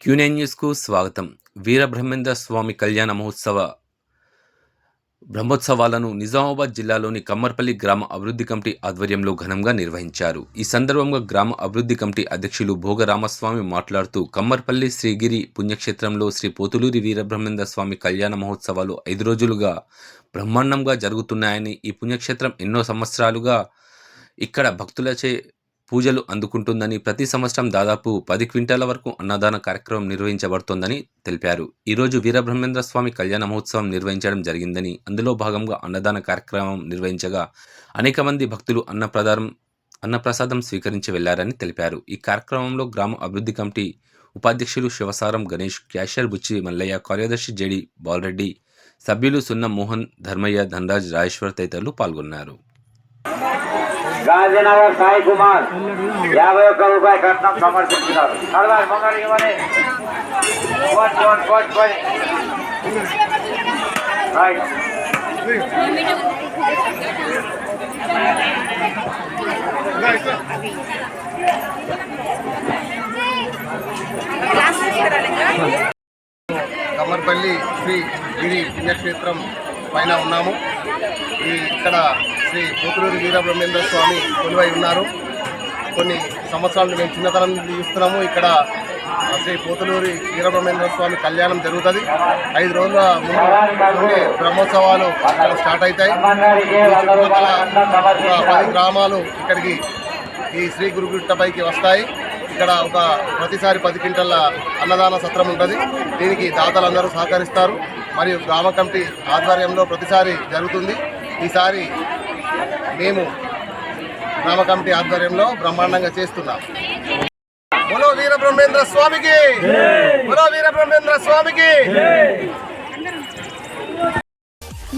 Quinine న్యూస్కు స్వాగతం. వీరబ్రహ్మేంద్ర స్వామి కళ్యాణ మహోత్సవ బ్రహ్మోత్సవాలను నిజామాబాద్ జిల్లాలోని కమ్మర్పల్లి గ్రామ అభివృద్ధి కమిటీ ఆధ్వర్యంలో ఘనంగా నిర్వహించారు. ఈ సందర్భంగా గ్రామ అభివృద్ధి కమిటీ అధ్యక్షులు భోగరామస్వామి మాట్లాడుతూ కమ్మర్పల్లి శ్రీగిరి పుణ్యక్షేత్రంలో శ్రీ పోతులూరి వీరబ్రహ్మేంద్ర స్వామి కళ్యాణ మహోత్సవాలు ఐదు రోజులుగా బ్రహ్మాండంగా జరుగుతున్నాయని ఈ పుణ్యక్షేత్రం ఎన్నో సంవత్సరాలుగా ఇక్కడ భక్తులచే పూజలు అందుకుంటుందని ప్రతి సంవత్సరం దాదాపు పది క్వింటాల వరకు అన్నదాన కార్యక్రమం నిర్వహించబడుతోందని తెలిపారు. ఈరోజు వీరబ్రహ్మేంద్ర స్వామి కళ్యాణ మహోత్సవం నిర్వహించడం జరిగిందని అందులో భాగంగా అన్నదాన కార్యక్రమం నిర్వహించగా అనేక మంది భక్తులు అన్నప్రదానం అన్నప్రసాదం స్వీకరించి వెళ్ళారని తెలిపారు. ఈ కార్యక్రమంలో గ్రామ అభివృద్ధి కమిటీ ఉపాధ్యక్షులు శివసారం గణేష్ క్యాషియర్ బుచ్చి మల్లయ్య కార్యదర్శి జేడి బాలరెడ్డి సభ్యులు సున్న మోహన్ ధర్మయ్య ధనరాజ్ రాజేశ్వర్ తదితరులు పాల్గొన్నారు. గాంధీనగర్ సాయి కుమార్ యాభై ఒక్క రూపాయ కట్నం సమర్పించినారు. నడవాలి ముంగడు ఇవ్వని. రైట్. కమ్మర్పల్లి శ్రీ గిరి పుణ్యక్షేత్రం పైన ఉన్నాము. ఇక్కడ శ్రీ పోతులూరి వీరబ్రహ్మేంద్ర స్వామి కొలువై ఉన్నారు. కొన్ని సంవత్సరాలు మేము చిన్నతనం చూస్తున్నాము. ఇక్కడ శ్రీ పోతులూరి వీరబ్రహ్మేంద్ర స్వామి కళ్యాణం జరుగుతుంది. ఐదు రోజుల ముందు బ్రహ్మోత్సవాలు ఇక్కడ స్టార్ట్ అవుతాయి. చుట్టుపక్కల పది గ్రామాలు ఇక్కడికి ఈ శ్రీ గురుగుట్టపైకి వస్తాయి. ఇక్కడ ఒక ప్రతిసారి పది క్వింటల్ల అన్నదాన సత్రం ఉంటుంది. దీనికి దాతలందరూ సహకరిస్తారు. మరియు గ్రామ కమిటీ ఆధ్వర్యంలో ప్రతిసారి జరుగుతుంది. ఈసారి మేము గ్రామ కమిటీ ఆధ్వర్యంలో బ్రహ్మాండంగా చేస్తున్నాం. బోలో వీర బ్రహ్మేంద్ర స్వామికి! బోలో వీర బ్రహ్మేంద్ర స్వామికి!